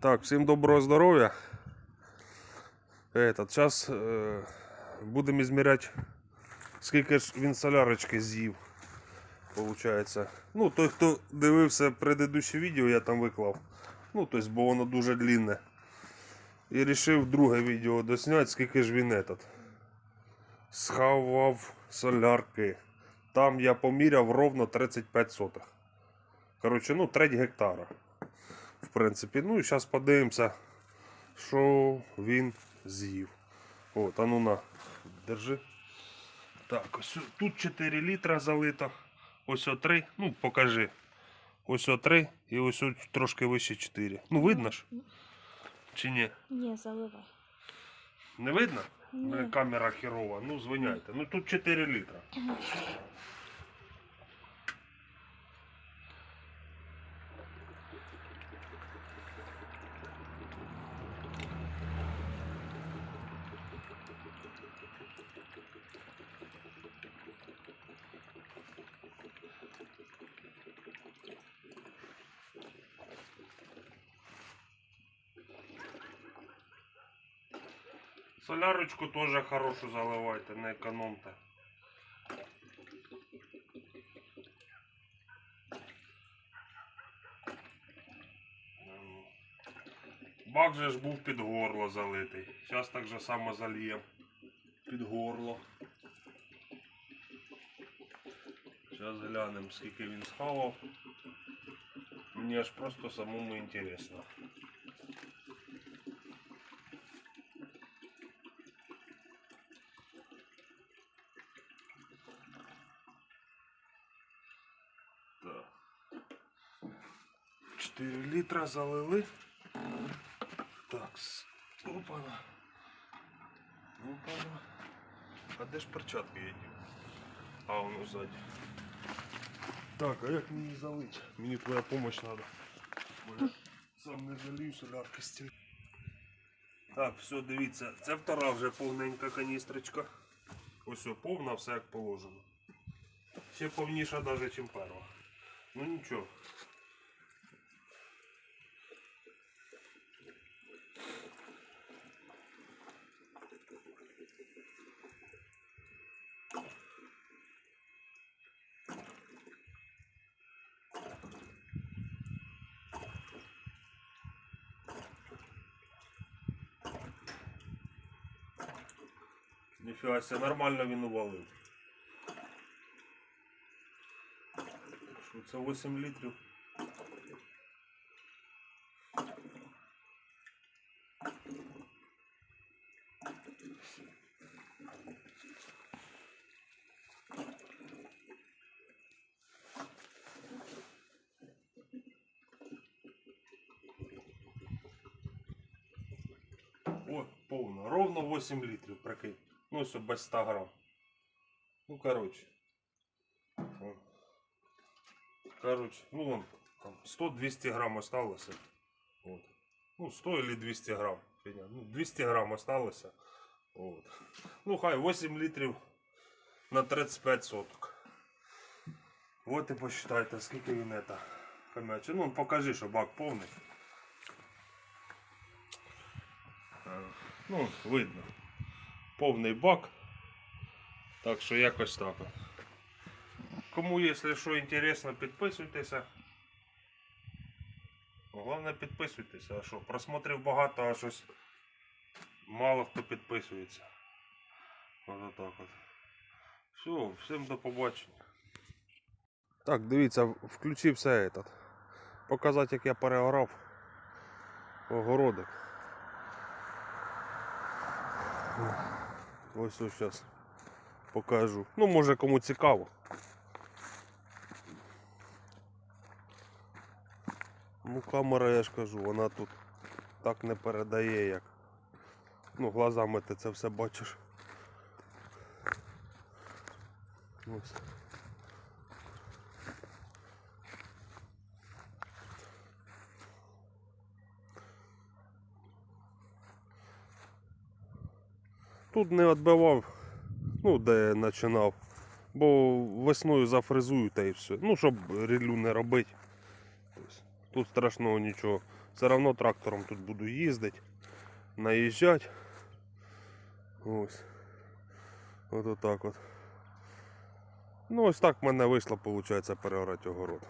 Так, всім доброго здоров'я. Этот, зараз е, будемо ізміряти, скільки ж він солярочки з'їв. Получається. Ну, той, хто дивився предыдущее відео, я там виклав. Ну, тобто, бо воно дуже длинне. І вирішив друге відео досняти, скільки ж він этот. Схавав солярки. Там я поміряв ровно 35 сотих. Коротше, ну, треть гектара. В принципі, ну і зараз подивимося, що він з'їв. От, а ну на, держи. Так, ось тут 4 літра залито. Ось о 3. Ну, покажи. Ось о 3 і ось о трошки вище 4. Ну, видно ж? Чи ні? Ні, заливай. Не видно? Ні. Е, Камера херова. Ну, звиняйте. Ну тут 4 літра. Солярочку теж хорошу заливайте, не економте. Бак же ж був під горло залитий. Зараз так же само зальємо під горло. Зараз глянемо, скільки він схавав. Мені аж просто самому інтересно. Так. 4 літра залили. Так, опана. Опана. А де ж перчатки дів? А, воно ззаді. Так, а як мені залить? Мені твоя помощь надо. Бо я сам не залью солярки стіль. Так, все, дивіться, це втора вже повненька каністрочка. Ось повна, все як положено. Ще повніша навіть, ніж перша. Ну нічого. Ніфіга себе, нормально він увалив. Що це 8 літрів? О, повно. Ровно 8 літрів, прикинь. Ну, все без 100 грам. Ну, короче. Короче, ну вон, там 100-200 грамм осталось. Вот. Ну, 100 или 200 грамм. Ну, 200 грамм осталось. Вот. Ну, хай 8 літрів на 35 соток. Вот і посчитайте, скільки він это хомяче. Ну, покажи, що бак повний. Е, Ну, видно. Повний бак. Так що якось так. Кому, якщо що інтересно, підписуйтеся. Головне підписуйтеся, а що, просмотрів багато, а щось мало хто підписується. От отак от. Все, всім до побачення. Так, дивіться, включився этот. Показати, як я переорав огородик. Ось ось зараз покажу. Ну, може кому цікаво. Ну, камера, я ж кажу, вона тут так не передає, як. Ну, глазами ти це все бачиш. Ось. Тут не відбивав, ну, де починав. Бо весною зафрезую та і все. Ну, щоб ріллю не робити. Тут страшного нічого. Все одно трактором тут буду їздити, наїжджати. Ось. От отак от. Ну ось так в мене вийшло, виходить, переорати огород.